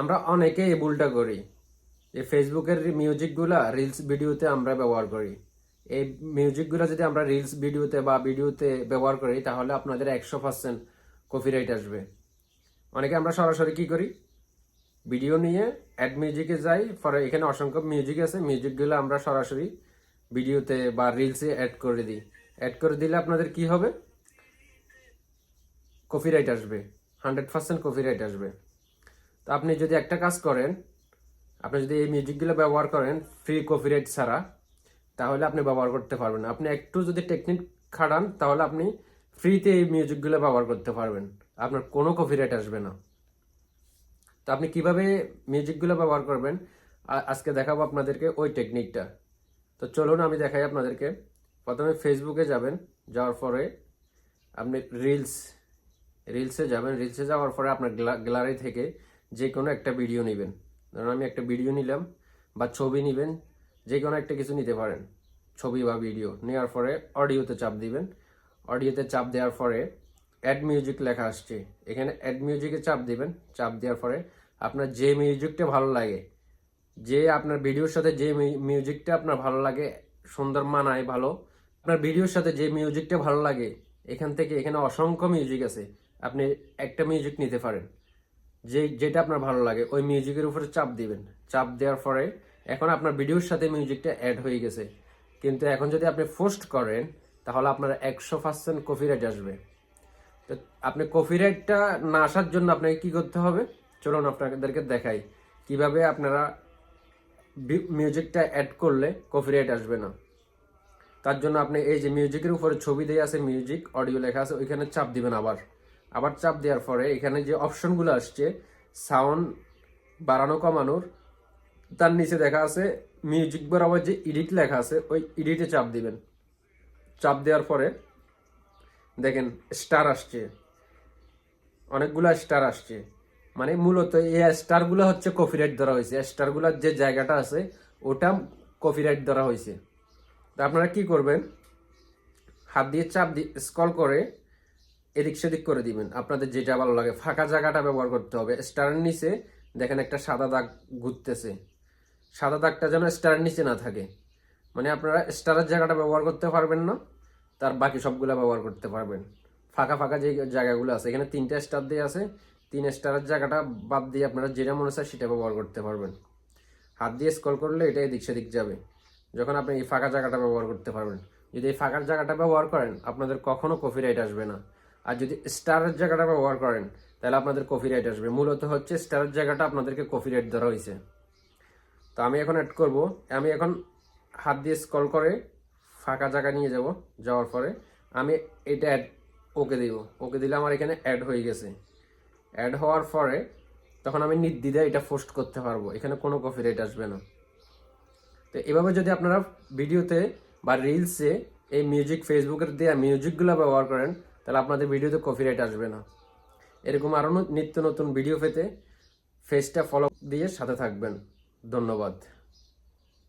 আমরা অনেকে এই ভুলটা করি। এই ফেসবুকের মিউজিকগুলা রিলস ভিডিওতে আমরা ব্যবহার করি। এই মিউজিকগুলো যদি আমরা রিলস ভিডিওতে বা ভিডিওতে ব্যবহার করি, তাহলে আপনাদের একশো পার্সেন্ট কপিরাইট আসবে। অনেকে আমরা সরাসরি কি করি? ভিডিও নিয়ে অ্যাড মিউজিকে যাই। পরে এখানে অসংখ্য মিউজিক আছে। মিউজিকগুলো আমরা সরাসরি ভিডিওতে বা রিলসে অ্যাড করে দিই। অ্যাড করে দিলে আপনাদের কি হবে? কপিরাইট আসবে। হান্ড্রেড পার্সেন্ট কপিরাইট আসবে। তো আপনি যদি একটা কাজ করেন, আপনি যদি এই মিউজিকগুলো ব্যবহার করেন ফ্রি কপিরাইট ছাড়া, তাহলে আপনি ব্যবহার করতে পারবেন। আপনি একটু যদি টেকনিক খাটান, তাহলে আপনি ফ্রিতে এই মিউজিকগুলো ব্যবহার করতে পারবেন। আপনার কোনো কপিরাইট আসবে না। তো আপনি কীভাবে মিউজিকগুলো ব্যবহার করবেন? আজকে দেখাবো আপনাদেরকে ওই টেকনিকটা তো চলুন আমি দেখাই আপনাদেরকে। প্রথমে ফেসবুকে যাবেন, যাওয়ার পরে আপনি রিলস রিলসে যাবেন। রিলসে যাওয়ার পরে আপনার গ্যালারি থেকে যে কোনো একটা ভিডিও নেবেন। ধরুন আমি একটা ভিডিও নিলাম বা ছবি নেবেন যে কোনো একটা কিছু নিতে পারেন। ছবি বা ভিডিও নেওয়ার পরে অডিওতে চাপ দিবেন। অডিওতে চাপ দেওয়ার পরে অ্যাড মিউজিক লেখা আসছে। এখানে অ্যাড মিউজিকে চাপ দিবেন। চাপ দেওয়ার পরে আপনার যে মিউজিকটা ভালো লাগে, যে আপনার ভিডিওর সাথে যে মিউ- মিউজিকটা আপনার ভালো লাগে, সুন্দর, মানায়, ভালো, আপনার ভিডিওর সাথে যে মিউজিকটা ভালো লাগে, এখান থেকে এখানে অসংখ্য মিউজিক আছে। আপনি একটা মিউজিক নিতে পারেন। যে যেটা আপনার ভালো লাগে, ওই মিউজিকের উপরে চাপ দিবেন। চাপ দেওয়ার পরে এখন আপনার ভিডিওর সাথে মিউজিকটা অ্যাড হয়ে গেছে। কিন্তু এখন যদি আপনি পোস্ট করেন, তাহলে আপনার একশো পার্সেন্ট কপিরাইট আসবে। তো আপনি কপিরাইটটা না আসার জন্য আপনাকে কি করতে হবে? চলুন আপনাদেরকে দেখাই। কীভাবে আপনারা মিউজিকটা অ্যাড করলে কপিরাইট আসবে না। তার জন্য আপনি এই যে মিউজিকের উপরে ছবি দেওয়া আছে, মিউজিক অডিও লেখা আছে, ওইখানে চাপ দিবেন আবার। আবার চাপ দেওয়ার পরে এখানে যে অপশনগুলো আসছে, সাউন্ড বাড়ানো, কমানোর, তার নিচে দেখা আছে মিউজিক বরাবর যে এডিট লেখা আছে, ওই এডিটে চাপ দিবেন। চাপ দেওয়ার পরে দেখেন স্টার আসছে। অনেকগুলো স্টার আসছে। মানে মূলত এই স্টারগুলো হচ্ছে কপিরাইট ধরা হয়েছে। স্টারগুলোর যে জায়গাটা আছে, ওটা কপিরাইট ধরা হয়েছে। তা আপনারা কি করবেন? হাত দিয়ে চাপ দিয়ে স্কল করে এদিক সেদিক করে দিবেন। আপনাদের যেটা ভালো লাগে, ফাঁকা জায়গাটা ব্যবহার করতে হবে। স্টারের নিচে দেখেন একটা সাদা দাগ ঘুরতেছে। সাদা দাগটা যেন স্টারের নিচে না থাকে। মানে আপনারা স্টারের জায়গাটা ব্যবহার করতে পারবেন না, তার বাকি সবগুলা ব্যবহার করতে পারবেন। ফাঁকা ফাঁকা যে জায়গাগুলো আছে, এখানে তিনটা স্টার দিয়ে আছে। তিন স্টারের জায়গাটা বাদ দিয়ে আপনারা যেটা মনে চায় সেটা ব্যবহার করতে পারবেন। হাত দিয়ে স্কল করলে এটা এদিক সেদিক যাবে। যখন আপনি এই ফাঁকা জায়গাটা ব্যবহার করতে পারবেন। যদি এই ফাঁকার জায়গাটা ব্যবহার করেন, আপনাদের কখনো কপিরাইট আসবে না। আর যদি স্টারের জায়গাটা ব্যবহার করেন, তাহলে আপনাদের কপিরাইট আসবে। মূলত হচ্ছে স্টারের জায়গাটা আপনাদেরকে কপিরাইট ধরা হয়েছে। তো আমি এখন অ্যাড করব। আমি এখন হাত দিয়ে স্কল করে ফাঁকা জায়গা নিয়ে যাব, যাওয়ার পরে আমি এটা অ্যাড ওকে দিব। ওকে দিলে আমার এখানে অ্যাড হয়ে গেছে। অ্যাড হওয়ার পরে তখন আমি নির্দ্বিধায় এটা পোস্ট করতে পারব। এখানে কোনো কপিরাইট আসবে না। তো এভাবে যদি আপনারা ভিডিওতে বা রিলসে এই মিউজিক ফেসবুকের দেওয়া মিউজিকগুলো ব্যবহার করেন তাহলে আপনাদের ভিডিওতে কপিরাইট আসবে না। এরকম আরও নিত্য নতুন ভিডিও পেতে ফেসটা ফলো দিয়ে সাথে থাকবেন। ধন্যবাদ।